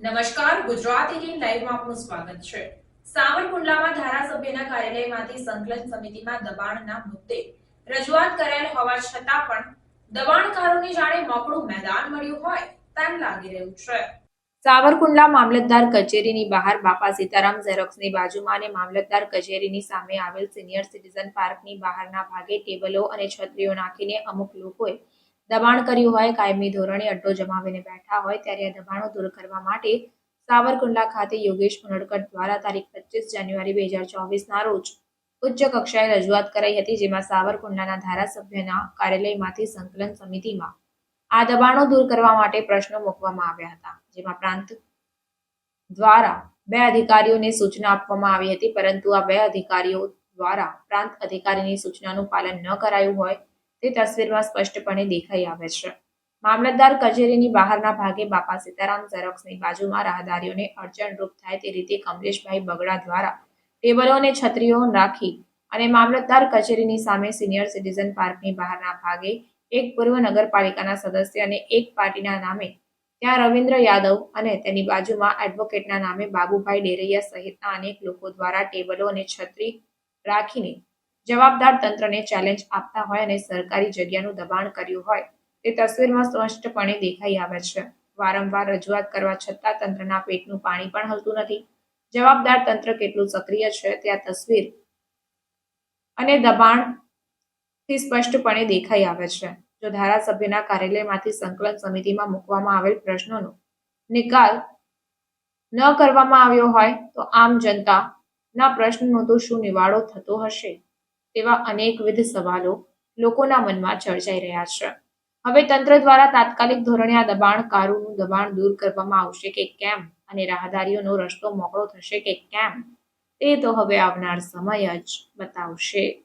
નમસ્કાર, ગુજરાત એટીન લાઈવમાં આપનું સ્વાગત છે. સાવરકુંડલામાં ધારાસભ્યના કાર્યાલયમાંથી સંકલન સમિતિમાં દબાણના મુદ્દે રજૂઆત કરાયેલ હોવા છતાં પણ દબાણકારોને જાણે મોકળું મેદાન મળ્યું હોય તેમ લાગી રહ્યું છે. સાવરકુંડલા મામલતદાર કચેરીની બહાર બાપા સીતારામ ઝેરોક્સની બાજુમાં અને મામલતદાર કચેરીની સામે આવેલ સિનિયર સિટીઝન પાર્કની બહારના ભાગે ટેબલો અને છત્રીઓ નાખીને અમુક લોકોએ દબાણ કર્યું હોય, કાયમી ધોરણે અડ્ડો જમાવીને બેઠા હોય ત્યારે આ દબાણો દૂર કરવા માટે સાવરકુંડલા ખાતે યોગેશ ઉનડકટ દ્વારા તારીખ પચીસ જાન્યુઆરી બે હજાર ચોવીસના રોજ ઉચ્ચ કક્ષાએ રજૂઆત કરાઈ હતી, જેમાં સાવરકુંડલાના ધારાસભ્યના કાર્યાલયમાંથી સંકલન સમિતિમાં આ દબાણો દૂર કરવા માટે પ્રશ્નો મૂકવામાં આવ્યા હતા, જેમાં પ્રાંત દ્વારા બે અધિકારીઓને સૂચના આપવામાં આવી હતી, પરંતુ આ બે અધિકારીઓ દ્વારા પ્રાંત અધિકારીની સૂચનાનું પાલન ન કરાયું હોય તે તસવીરમાં સ્પષ્ટપણે દેખાઈ આવે છે. મામલતદાર કચેરીની બહારના ભાગે બાપા સીતારામ ઝેરોક્સની બાજુમાં રાહદારીઓને અડચણરૂપ થાય તે રીતે કમલેશભાઈ બગડા દ્વારા ટેબલો અને છત્રીઓ રાખી અને મામલતદાર કચેરીની સામે સિનિયર સિટીઝન પાર્કની બહારના ભાગે એક પૂર્વ નગરપાલિકાના સદસ્ય અને એક પાર્ટીના નામે ત્યાં રવિન્દ્ર યાદવ અને તેની બાજુમાં એડવોકેટના નામે બાબુભાઈ ડેરૈયા સહિતના અનેક લોકો દ્વારા ટેબલો અને છત્રી રાખીને જવાબદાર તંત્રને ચેલેન્જ આપતા હોય અને સરકારી જગ્યાનું દબાણ કર્યું હોય, તે તસવીરમાં સ્પષ્ટપણે દેખાઈ આવે છે. વારંવાર રજૂઆત કરવા છતાં તંત્રના પેટનું પાણી પણ હલતું નથી. જવાબદાર તંત્ર કેટલું સક્રિય છે તે આ તસવીર અને દબાણથી સ્પષ્ટપણે દેખાઈ આવે છે. જો ધારાસભ્યના કાર્યાલયમાંથી સંકલન સમિતિમાં મૂકવામાં આવેલ પ્રશ્નોનો નિકાલ ન કરવામાં આવ્યો હોય, તો આમ જનતાના પ્રશ્નનો તો શું નિવાડો થતો હશે? તેવા અનેકવિધ સવાલો લોકોના મનમાં ચર્ચાઈ રહ્યા છે. હવે તંત્ર દ્વારા તાત્કાલિક ધોરણે આ દબાણકારોનું દબાણ દૂર કરવામાં આવશે કે કેમ? અને રાહદારીઓનો રસ્તો મોકળો થશે કે કેમ? તે તો હવે આવનાર સમય જ બતાવશે.